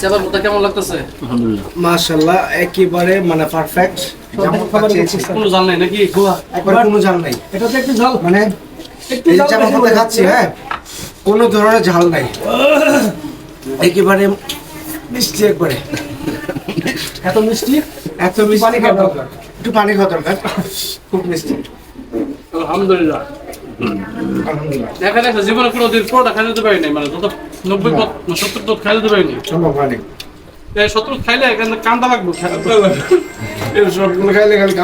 সেবার মতো কেমন লাগতেছে? আলহামদুলিল্লাহ। মাশাল্লাহ একেবারে মানে পারফেক্ট কোনো জাল নাই নাকি? একবার কোনো ঝাল নাই। এটাতে একটু ঝাল মানে একটু ঝাল খাচ্ছি হ্যাঁ? কোনো ধরনের ঝাল নাই। একেবারে মিষ্টি একবারে। এত মিষ্টি? এত মিষ্টি পানি খাওয়া দরকার। একটু পানি খাওয়া দরকার। খুব মিষ্টি। আলহামদুলিল্লাহ। এখানে একটা জীবনে কোনো দিন পুরোটা খাই দিতে পারিনি মানে যত নব্বই সত্তর পথ খাই দিতে পারিনি। সম্ভব হয়নি। সত্তর খাইলে এখানে কান্দা লাগবে। সবগুলো খাইলে খালি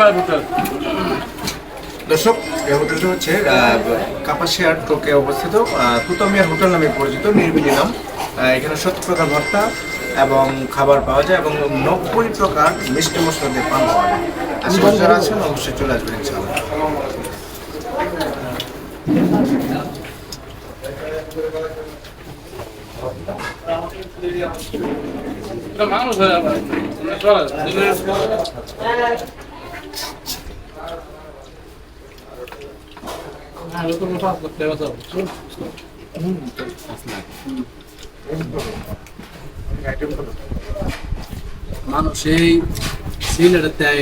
ভাই হোটেল দর্শক এই হোটেলটা হচ্ছে কাপাসিয়ার টোকে অবস্থিত হোটেল নামে পরিচিত নির্বিলি নাম। এখানে সত্তর প্রকার ভর্তা এবং খাবার পাওয়া যায় এবং নব্বই প্রকার মিষ্টি মশলা দিয়ে পান পাওয়া যায়। আশেপাশে যারা আছেন অবশ্যই চলে আসবেন ইনশাআল্লাহ। এটা মানুষ হয়ে মানুষ এই সিলেটের দেয়।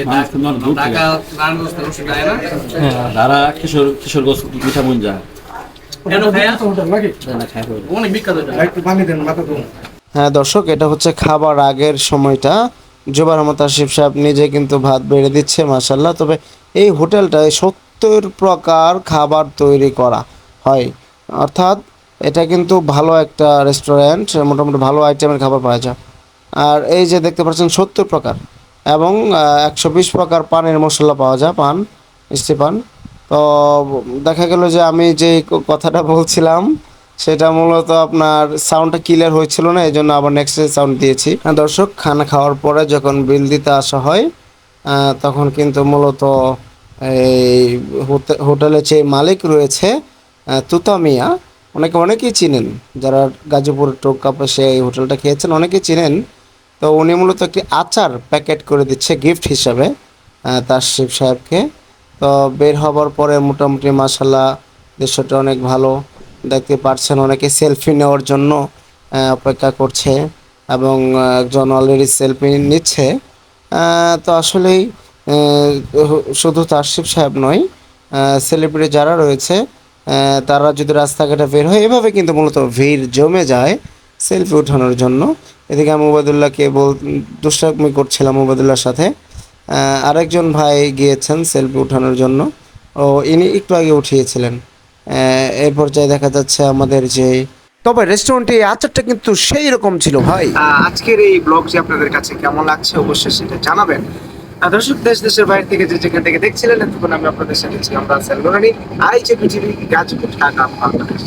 ঢাকা নারায়ণগঞ্জ থেকে দেয় না? ধারা কিশোর কিশোরগঞ্জ মাথা ধুন। হ্যাঁ দর্শক এটা হচ্ছে খাবার আগের সময়টা। জোবার আহমদ আশিফ সাহেব নিজে কিন্তু ভাত বেড়ে দিচ্ছে মাসাল্লাহ তবে এই হোটেলটায় সত্তর প্রকার খাবার তৈরি করা হয়। অর্থাৎ এটা কিন্তু ভালো একটা রেস্টুরেন্ট মোটামুটি ভালো আইটেমের খাবার পাওয়া যায়। আর এই যে দেখতে পাচ্ছেন সত্তর প্রকার এবং একশো বিশ প্রকার পানের মশলা পাওয়া যায় পান মিষ্টি পান। তো দেখা গেল যে আমি যে কথাটা বলছিলাম সেটা মূলত আপনার সাউন্ডটা ক্লিয়ার হয়েছিল না এই জন্য আবার নেক্সট সাউন্ড দিয়েছি। হ্যাঁ, দর্শক খানা খাওয়ার পরে যখন বিল দিতে আসা হয় তখন কিন্তু মূলত এই হোটে- হোটেলের যে মালিক রয়েছে তুতামিয়া অনেকে অনেকেই চিনেন, যারা গাজীপুর টোক কাপে সে এই হোটেলটা খেয়েছেন, অনেকেই চিনেন। তো উনি মূলত একটি আচার প্যাকেট করে দিচ্ছে গিফট হিসাবে তার শিব সাহেবকে। তো বের হবার পরে মোটামুটি মাসাল্লাহ দৃশ্যটা অনেক ভালো। দেখতে পাচ্ছেন অনেকে সেলফি নেওয়ার জন্য অপেক্ষা করছে এবং একজন অলরেডি সেলফি নিচ্ছে। তো আসলেই শুধু তারশিব সাহেব নয় সেলিব্রিটি যারা রয়েছে তারা যদি রাস্তাঘাটে বের হয়, এভাবে কিন্তু মূলত ভিড় জমে যায় সেলফি ওঠানোর জন্য। এদিকে আমি ওবায়দুল্লাহকে বল দুষ্টামি করছিলাম ওবায়দুল্লাহর সাথে। আরেকজন ভাই গিয়েছেন সেলফি ওঠানোর জন্য। ও, ইনি একটু আগে উঠিয়েছিলেন। এই পর্যায়ে দেখা যাচ্ছে আমাদের যে তবে রেস্টুরেন্টে আচারটা কিন্তু সেই রকম ছিল ভাই। আজকের এই ব্লগ যে আপনাদের কাছে কেমন লাগছে, অবশ্যই সেটা জানাবেন। দর্শক দেশ দেশের বাইরে থেকে যে যেখান থেকে দেখছিলেন, এতক্ষণ আমি আপনাদের সাথে ছিলাম রাসেল নোরানি আইচে পৃথিবী গাজীপুর, ঢাকা, বাংলাদেশ।